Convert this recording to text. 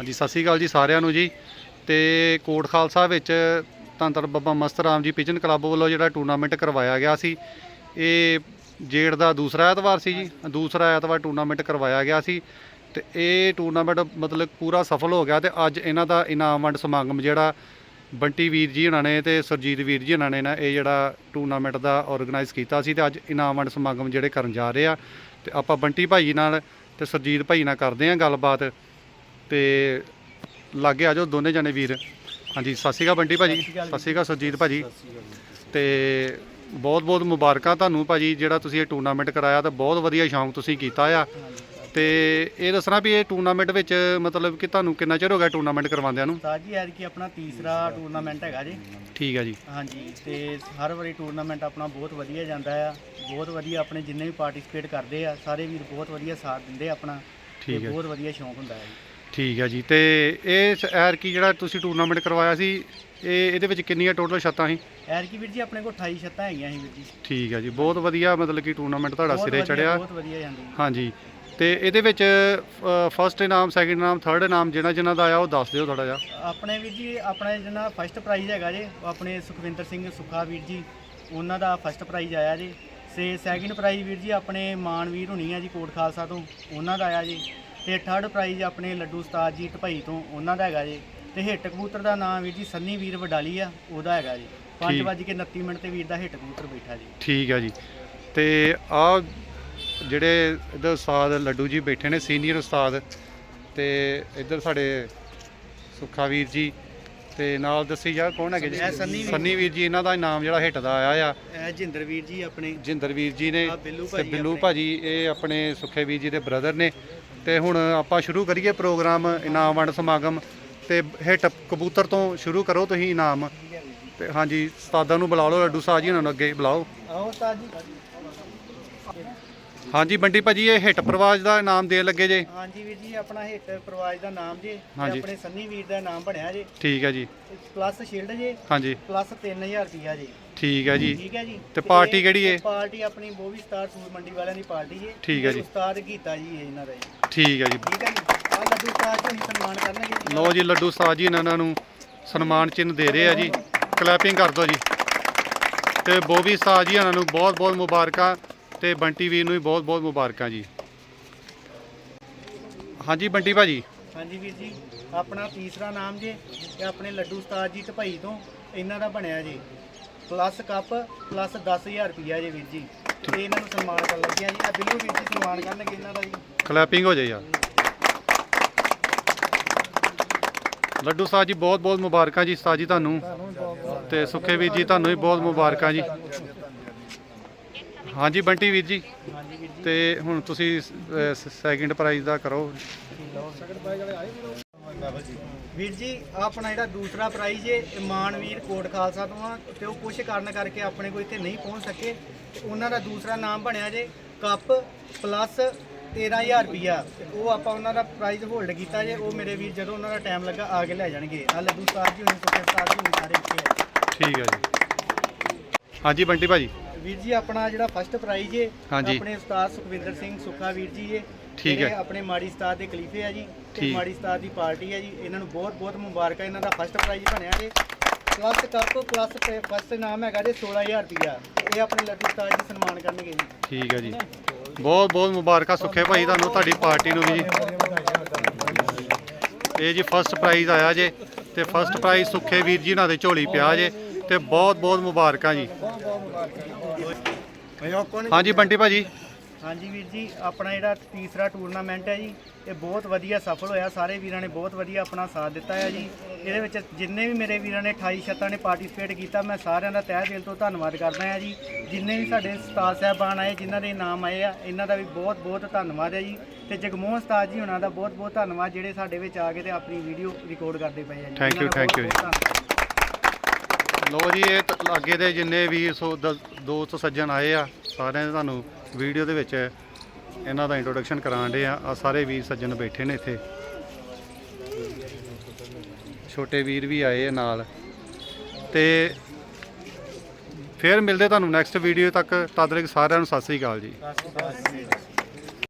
ਹਾਂਜੀ, ਸਤਿ ਸ਼੍ਰੀ ਅਕਾਲ ਜੀ ਸਾਰਿਆਂ ਨੂੰ ਜੀ। ਤੇ ਕੋਟ ਖਾਲਸਾ ਵਿੱਚ ਧੰਨ ਧੰਨ ਬਾਬਾ ਮਸਤ ਰਾਮ ਜੀ ਪਿਜਨ ਕਲੱਬ ਵੱਲੋਂ ਜਿਹੜਾ ਟੂਰਨਾਮੈਂਟ ਕਰਵਾਇਆ ਗਿਆ ਸੀ, ਇਹ ਜੇੜ ਦਾ ਦੂਸਰਾ ਐਤਵਾਰ ਸੀ ਜੀ, ਦੂਸਰਾ ਐਤਵਾਰ ਟੂਰਨਾਮੈਂਟ ਕਰਵਾਇਆ ਗਿਆ ਸੀ ਤੇ ਇਹ ਟੂਰਨਾਮੈਂਟ ਮਤਲਬ ਪੂਰਾ ਸਫਲ ਹੋ ਗਿਆ ਤੇ ਅੱਜ ਇਹਨਾਂ ਦਾ ਇਨਾਮ ਵੰਡ ਸਮਾਗਮ ਜਿਹੜਾ ਬੰਟੀ ਵੀਰ ਜੀ ਉਹਨਾਂ ਨੇ ਤੇ ਸਰਜੀਤ ਵੀਰ ਜੀ ਉਹਨਾਂ ਨੇ ਨਾ, ਇਹ ਜਿਹੜਾ ਟੂਰਨਾਮੈਂਟ ਦਾ ਆਰਗੇਨਾਈਜ਼ ਕੀਤਾ ਸੀ ਤੇ ਅੱਜ ਇਨਾਮ ਵੰਡ ਸਮਾਗਮ ਜਿਹੜੇ ਕਰਨ ਜਾ ਰਹੇ ਆ। ਤੇ ਆਪਾਂ ਬੰਟੀ ਭਾਈ ਨਾਲ ਤੇ ਸਰਜੀਤ ਭਾਈ ਨਾਲ ਕਰਦੇ ਆ ਗੱਲਬਾਤ। ਤੇ ਲਾਗੇ ਆ ਜਾਓ ਦੋਨੇ ਜਣੇ ਵੀਰ। ਹਾਂਜੀ ਸਤਿ ਸ਼੍ਰੀ ਅਕਾਲ ਬੰਟੀ ਭਾਜੀ। ਸਤਿ ਸ਼੍ਰੀ ਅਕਾਲ ਸਰਜੀਤ ਭਾਜੀ। ਤੇ ਬਹੁਤ ਬਹੁਤ ਮੁਬਾਰਕਾਂ ਤੁਹਾਨੂੰ ਭਾਜੀ ਜਿਹੜਾ ਤੁਸੀਂ ਇਹ ਟੂਰਨਾਮੈਂਟ ਕਰਾਇਆ ਤੇ ਬਹੁਤ ਵਧੀਆ ਸ਼ੌਂਕ ਤੁਸੀਂ ਕੀਤਾ ਆ। ਤੇ ਇਹ ਦੱਸਣਾ ਵੀ ਇਹ ਟੂਰਨਾਮੈਂਟ ਵਿੱਚ ਮਤਲਬ ਕਿ ਤੁਹਾਨੂੰ ਕਿੰਨਾ ਚਿਰ ਹੋ ਗਿਆ ਟੂਰਨਾਮੈਂਟ ਕਰਵਾਉਂਦਿਆਂ ਨੂੰ? ਉਸਤਾਦ ਜੀ ਐਤਕੀ ਆਪਣਾ ਤੀਸਰਾ ਟੂਰਨਾਮੈਂਟ ਹੈਗਾ ਜੀ। ਠੀਕ ਹੈ ਜੀ। ਹਾਂਜੀ ਤੇ ਹਰ ਵਾਰੀ ਟੂਰਨਾਮੈਂਟ ਆਪਣਾ ਬਹੁਤ ਵਧੀਆ ਜਾਂਦਾ ਆ। ਬਹੁਤ ਵਧੀਆ ਆਪਣੇ ਜਿੰਨੇ ਵੀ ਪਾਰਟਿਸਿਪੇਟ ਕਰਦੇ ਆ ਸਾਰੇ ਵੀਰ ਬਹੁਤ ਵਧੀਆ ਸਾਥ ਦਿੰਦੇ ਆ ਆਪਣਾ। ਤੇ ਠੀਕ ਹੈ। ਬਹੁਤ ਵਧੀਆ ਸ਼ੌਂਕ ਹੁੰਦਾ ਹੈ ਜੀ। ਠੀਕ ਹੈ ਜੀ ਤੇ ਇਹ ਐਰ ਕੀ ਜਿਹੜਾ ਤੁਸੀਂ ਟੂਰਨਾਮੈਂਟ ਕਰਵਾਇਆ ਸੀ ਇਹ ਇਹਦੇ ਵਿੱਚ ਕਿੰਨੀਆਂ ਟੋਟਲ ਛੱਤਾਂ ਸੀ? ਐਤਕੀ ਵੀਰ ਜੀ ਆਪਣੇ ਕੋਲ 28 ਛੱਤਾਂ ਹੈਗੀਆਂ ਸੀ ਵੀਰ ਜੀ। ਠੀਕ ਹੈ ਜੀ ਬਹੁਤ ਵਧੀਆ ਮਤਲਬ ਕਿ ਟੂਰਨਾਮੈਂਟ ਤੁਹਾਡਾ ਬਹੁਤ ਸਿਰੇ ਵਧੀਆ, ਚੜਿਆ। ਬਹੁਤ ਵਧੀਆ ਜਾਂਦੀ ਹਾਂਜੀ। ਤੇ ਇਹਦੇ ਵਿੱਚ ਫਸਟ ਇਨਾਮ ਸੈਕਿੰਡ ਇਨਾਮ ਥਰਡ ਇਨਾਮ ਜਿਹਨਾਂ ਜਿਹਨਾਂ ਦਾ ਆਇਆ ਉਹ ਦੱਸ ਦਿਓ ਥੋੜਾ ਜਿਹਾ। ਆਪਣੇ ਵੀਰ ਜੀ ਆਪਣਾ ਜਿਹੜਾ ਫਸਟ ਪ੍ਰਾਈਜ਼ ਹੈਗਾ ਜੀ ਉਹ ਆਪਣੇ ਸੁਖਵਿੰਦਰ ਸਿੰਘ ਸੁਖਾ ਵੀਰ ਜੀ ਉਹਨਾਂ ਦਾ ਫਸਟ ਪ੍ਰਾਈਜ਼ ਆਇਆ ਜੀ। ਤੇ ਸੈਕਿੰਡ ਪ੍ਰਾਈਜ਼ ਵੀਰ ਜੀ ਆਪਣੇ ਮਾਨਵੀਰ ਹੁਣੀ ਆ ਜੀ ਕੋਟ ਖਾਲਸਾ ਤੋਂ ਉਹਨਾਂ ਦਾ ਆਇਆ ਜੀ। ਤੇ ਥਰਡ ਪ੍ਰਾਈਜ਼ ਆਪਣੇ ਲੱਡੂ ਉਸਤਾਦ ਜੀ ਢਪਈ ਤੋਂ ਉਹਨਾਂ ਦਾ ਹੈਗਾ ਜੀ। ਤੇ ਹਿੱਟ ਕਬੂਤਰ ਦਾ ਨਾਮ ਵੀਰ ਜੀ ਸੰਨੀ ਵੀਰ ਵਡਾਲੀ ਆ ਉਹਦਾ ਹੈਗਾ ਜੀ। 5:29 ਮਿੰਟ ਤੇ ਵੀਰ ਦਾ ਹਿੱਟ ਕਬੂਤਰ ਬੈਠਾ ਜੀ। ਠੀਕ ਹੈ ਜੀ। ਤੇ ਆ ਜਿਹੜੇ ਇਧਰ ਉਸਤਾਦ ਲੱਡੂ ਜੀ ਬੈਠੇ ਨੇ ਸੀਨੀਅਰ ਉਸਤਾਦ ਤੇ ਇੱਧਰ ਸਾਡੇ ਸੁੱਖਾ ਵੀਰ ਜੀ ਤੇ ਨਾਲ ਦੱਸੀ ਜਾ ਕੌਣ ਹੈਗੇ ਜੀ? ਸੰਨੀ ਵੀਰ। ਜੀ ਇਹਨਾਂ ਦਾ ਇਨਾਮ ਜਿਹੜਾ ਹਿੱਟ ਦਾ ਆਇਆ ਆ। ਇਹ ਜਿੰਦਰ ਵੀਰ ਜੀ ਆਪਣੇ। ਜਿੰਦਰ ਵੀਰ ਜੀ ਨੇ ਤੇ ਬਿੱਲੂ। ਭਾਜੀ ਇਹ ਆਪਣੇ ਸੁੱਖੇ ਵੀਰ ਜੀ ਦੇ ਬ੍ਰਦਰ ਨੇ। ਤੇ ਹੁਣ ਆਪਾਂ ਸ਼ੁਰੂ ਕਰੀਏ ਪ੍ਰੋਗਰਾਮ ਇਨਾਮ ਵੰਡ ਸਮਾਗਮ ਤੇ ਹਿੱਟ ਕਬੂਤਰ ਤੋਂ ਸ਼ੁਰੂ ਕਰੋ ਤੁਸੀਂ ਇਨਾਮ। ਤੇ ਹਾਂਜੀ ਉਸਤਾਦਾਂ ਨੂੰ ਬੁਲਾ ਲਓ ਲੱਡੂ ਸਾਹਿਬ ਜੀ ਉਹਨਾਂ ਨੂੰ ਅੱਗੇ ਬੁਲਾਓ। ਆਓ ਉਸਤਾਦ ਜੀ। ਹਾਂਜੀ ਬੰਟੀ ਭਾਜੀ ਇਹ ਹਿੱਟ ਪ੍ਰਵਾਜ ਦਾ ਇਨਾਮ ਦੇਣ ਲੱਗੇ ਜੇ? ਹਾਂਜੀ ਵੀਰ ਜੀ ਆਪਣਾ ਹਿੱਟ ਪਰਵਾਜ ਦਾ ਨਾਮ ਜੀ ਤੇ। ਆਪਣੇ ਸੰਨੀ ਵੀਰ ਦਾ ਨਾਮ ਬਣਿਆ ਜੀ। ਠੀਕ ਹੈ ਜੀ। ਪਲੱਸ ਸ਼ੀਲਡ ਜੀ। ਹਾਂਜੀ। ਪਲੱਸ 3000 ਰੁਪਿਆ ਜੀ। ਠੀਕ ਹੈ ਜੀ। ਠੀਕ ਹੈ ਜੀ। ਤੇ ਪਾਰਟੀ ਕਿਹੜੀ ਹੈ? ਪਾਰਟੀ ਆਪਣੀ ਬੋਵੀ ਸਟਾਰ ਸੂਰ ਮੰਡੀ ਵਾਲਿਆਂ ਦੀ ਪਾਰਟੀ ਜੀ ਠੀਕ ਹੈ ਜੀ। ਉਸਤਾਦ ਗੀਤਾ ਜੀ ਹੈ ਇਹਨਾਂ ਦਾ ਜੀ। ਠੀਕ ਹੈ ਜੀ। ਠੀਕ ਹੈ ਜੀ। ਆ ਲੱਡੂ ਉਸਤਾਦ ਜੀ ਸਨਮਾਨ ਕਰਨਗੇ ਜੀ। ਲਓ ਜੀ ਲੱਡੂ ਸਾਹਿਬ ਜੀ ਇਹਨਾਂ ਨੂੰ ਸਨਮਾਨ ਚਿੰਨ੍ਹ ਦੇ ਰਹੇ ਆ ਜੀ। ਕਲੈਪਿੰਗ ਕਰ ਦਿਓ ਜੀ। ਤੇ ਬੋਬੀ ਸਾਹਿਬ ਜੀ ਇਹਨਾਂ ਨੂੰ ਬਹੁਤ ਬਹੁਤ ਮੁਬਾਰਕਾਂ ਤੇ ਬੰਟੀ ਵੀਰ ਨੂੰ ਵੀ ਬਹੁਤ ਬਹੁਤ ਮੁਬਾਰਕਾਂ ਜੀ। ਹਾਂਜੀ ਬੰਟੀ ਭਾਜੀ। ਹਾਂਜੀ ਵੀਰ ਜੀ ਆਪਣਾ ਤੀਸਰਾ ਨਾਮ ਜੀ ਤੇ ਆਪਣੇ ਲੱਡੂ ਉਸਤਾਦ ਜੀ ਢਪਈ ਤੋਂ ਇਹਨਾਂ ਦਾ ਬਣਿਆ ਜੀ। ਪਲੱਸ ਕੱਪ ਪਲੱਸ 10000 ਰੁਪਿਆ ਜੀ ਵੀਰ ਜੀ। ਤੇ ਇਹਨਾਂ ਨੂੰ ਸਨਮਾਨ ਕਰਨ ਲੱਗਿਆ ਜੀ। ਆ ਬਿੱਲੂ ਵੀਰ ਜੀ ਸਨਮਾਨ ਕਰਨਗੇ ਇਹਨਾਂ ਦਾ ਜੀ। ਕਲੈਪਿੰਗ ਹੋ ਜਾਏ ਯਾਰ ਲੱਡੂ ਸਾਹਿਬ ਜੀ, ਬਹੁਤ ਬਹੁਤ ਮੁਬਾਰਕਾਂ ਜੀ ਉਸਤਾਦ ਜੀ ਤੁਹਾਨੂੰ। ਤੇ ਸੁੱਖੇ ਵੀਰ ਜੀ, ਤੁਹਾਨੂੰ ਵੀ ਬਹੁਤ ਮੁਬਾਰਕਾਂ ਜੀ। ਹਾਂਜੀ, ਬੰਟੀ ਵੀਰ ਜੀ। ਤੇ ਹੁਣ ਤੁਸੀਂ ਸੈਕਿੰਡ ਪ੍ਰਾਈਜ਼ ਦਾ ਕਰੋ। ਵੀਰ ਜੀ ਆਪਣਾ ਜਿਹੜਾ ਦੂਸਰਾ ਪ੍ਰਾਈਜ਼ ਹੈ ਇਹ ਮਾਨਵੀਰ ਕੋਟ ਖਾਲਸਾ ਤੋਂ ਆ ਤੇ ਉਹ ਕੁਝ ਕਾਰਨ ਕਰਕੇ ਆਪਣੇ ਕੋਲ ਇੱਥੇ ਨਹੀਂ ਪਹੁੰਚ ਸਕੇ। ਤੇ ਉਹਨਾਂ ਦਾ ਦੂਸਰਾ ਨਾਮ ਬਣਿਆ ਜੇ ਕੱਪ ਪਲੱਸ 13000 ਰੁਪਿਆ ਤੇ ਉਹ ਆਪਾਂ ਉਹਨਾਂ ਦਾ ਪ੍ਰਾਈਜ਼ ਹੋਲਡ ਕੀਤਾ ਜੇ ਉਹ ਮੇਰੇ ਵੀਰ ਜਦੋਂ ਉਹਨਾਂ ਦਾ ਟਾਈਮ ਲੱਗਾ ਆ ਕੇ ਲੈ ਜਾਣਗੇ। ਆ ਲੱਡੂ ਸਾਹਿਬ ਜੀ ਹੁਣੀ ਸੁਖੇ ਸਾਹਿਬ ਜੀ ਹੁਣੀ ਸਾਰੇ ਇੱਥੇ ਹੈ ਠੀਕ ਹੈ ਜੀ। ਹਾਂਜੀ ਬੰਟੀ ਭਾਜੀ। ਵੀਰ ਜੀ ਆਪਣਾ ਜਿਹੜਾ ਫਸਟ ਪ੍ਰਾਈਜ਼ ਹੈ ਹਾਂਜੀ। ਆਪਣੇ ਉਸਤਾਦ ਸੁਖਵਿੰਦਰ ਸਿੰਘ ਸੁੱਖਾ ਵੀਰ ਜੀ ਹੈ ਠੀਕ ਹੈ। ਆਪਣੇ ਮਾੜੀ ਉਸਤਾਦ ਦੇ ਖਲੀਫੇ ਆ ਜੀ ਤੇ। ਮਾੜੀ ਉਸਤਾਦ ਦੀ ਪਾਰਟੀ ਹੈ ਜੀ ਇਹਨਾਂ ਨੂੰ ਬਹੁਤ ਬਹੁਤ ਮੁਬਾਰਕਾਂ ਇਹਨਾਂ ਦਾ ਫਸਟ ਪ੍ਰਾਈਜ਼ ਬਣਿਆ ਜੀ। ਪਲੱਸ ਕੱਪ ਪਲੱਸ ਫਸਟ ਨਾਮ ਹੈਗਾ ਜੀ 16000 ਰੁਪਿਆ ਇਹ ਆਪਣੇ ਲੱਡੂ ਉਸਤਾਦ ਜੀ ਸਨਮਾਨ ਕਰਨਗੇ ਜੀ। ਠੀਕ ਹੈ ਜੀ। ਬਹੁਤ ਬਹੁਤ ਮੁਬਾਰਕਾਂ ਸੁੱਖੇ ਭਾਈ ਤੁਹਾਨੂੰ ਤੁਹਾਡੀ ਪਾਰਟੀ ਨੂੰ ਵੀ ਜੀ। ਇਹ ਜੀ ਫਸਟ ਪ੍ਰਾਈਜ਼ ਆਇਆ ਜੇ ਤੇ ਫਸਟ ਪ੍ਰਾਈਜ਼ ਸੁੱਖੇ ਵੀਰ ਜੀ ਨਾਲ ਦੇ ਝੋਲੀ ਪਿਆ ਜੇ ਤੇ ਬਹੁਤ ਬਹੁਤ ਮੁਬਾਰਕਾਂ ਜੀ। ਹਾਂਜੀ ਬੰਟੀ ਭਾਜੀ। ਹਾਂਜੀ ਵੀਰ ਜੀ ਆਪਣਾ ਜਿਹੜਾ ਤੀਸਰਾ ਟੂਰਨਾਮੈਂਟ ਹੈ ਜੀ ਇਹ ਬਹੁਤ ਵਧੀਆ ਸਫਲ ਹੋਇਆ। ਸਾਰੇ ਵੀਰਾਂ ਨੇ ਬਹੁਤ ਵਧੀਆ ਆਪਣਾ ਸਾਥ ਦਿੱਤਾ ਹੈ ਜੀ। ਇਹਦੇ ਵਿੱਚ ਜਿੰਨੇ ਵੀ ਮੇਰੇ ਵੀਰਾਂ ਨੇ 28 ਛੱਤਾਂ ਨੇ ਪਾਰਟਿਸਿਪੇਟ ਕੀਤਾ ਮੈਂ ਸਾਰਿਆਂ ਦਾ ਤਹਿ ਦਿਲ ਤੋਂ ਧੰਨਵਾਦ ਕਰਦਾ ਹਾਂ ਜੀ। ਜਿੰਨੇ ਵੀ ਸਾਡੇ ਉਸਤਾਦ ਸਾਹਿਬਾਨ ਆਏ ਜਿਨ੍ਹਾਂ ਦੇ ਨਾਮ ਆਏ ਆ ਇਹਨਾਂ ਦਾ ਵੀ ਬਹੁਤ ਬਹੁਤ ਧੰਨਵਾਦ ਹੈ ਜੀ। ਤੇ ਜਗਮੋਹਨ ਉਸਤਾਦ ਜੀ ਉਹਨਾਂ ਦਾ ਬਹੁਤ ਬਹੁਤ ਧੰਨਵਾਦ ਜਿਹੜੇ ਸਾਡੇ ਵਿੱਚ ਆ ਕੇ ਤੇ ਆਪਣੀ ਵੀਡੀਓ ਰਿਕਾਰਡ ਕਰਦੇ ਪਏ ਆ ਜੀ। ਦਾ thank you ਬਹੁਤ-ਬਹੁਤ ਧੰਨਵਾਦ। ਲੋ ਜੀ ਇਹ ਲਾਗੇ ਦੇ ਜਿੰਨੇ ਵੀ ਸੋ ਦ- ਦੋਸਤ ਸੱਜਣ ਆਏ ਆ, ਸਾਰਿਆਂ ਦੇ ਤੁਹਾਨੂੰ ਵੀਡੀਓ ਦੇ ਵਿੱਚ ਇਹਨਾਂ ਦਾ ਇੰਟਰੋਡਕਸ਼ਨ ਕਰਾਉਣ ਦੇ ਆ। ਆ ਸਾਰੇ ਵੀਰ ਸੱਜਣ ਬੈਠੇ ਨੇ ਇੱਥੇ। ਛੋਟੇ ਵੀਰ ਵੀ ਆਏ ਆ ਨਾਲ। ਤੇ ਫਿਰ ਮਿਲਦੇ ਤੁਹਾਨੂੰ ਨੈਕਸਟ ਵੀਡੀਓ ਤੱਕ। ਤਦ ਤੱਕ ਸਾਰਿਆਂ ਨੂੰ ਸਤਿ ਸ੍ਰੀ ਅਕਾਲ ਜੀ।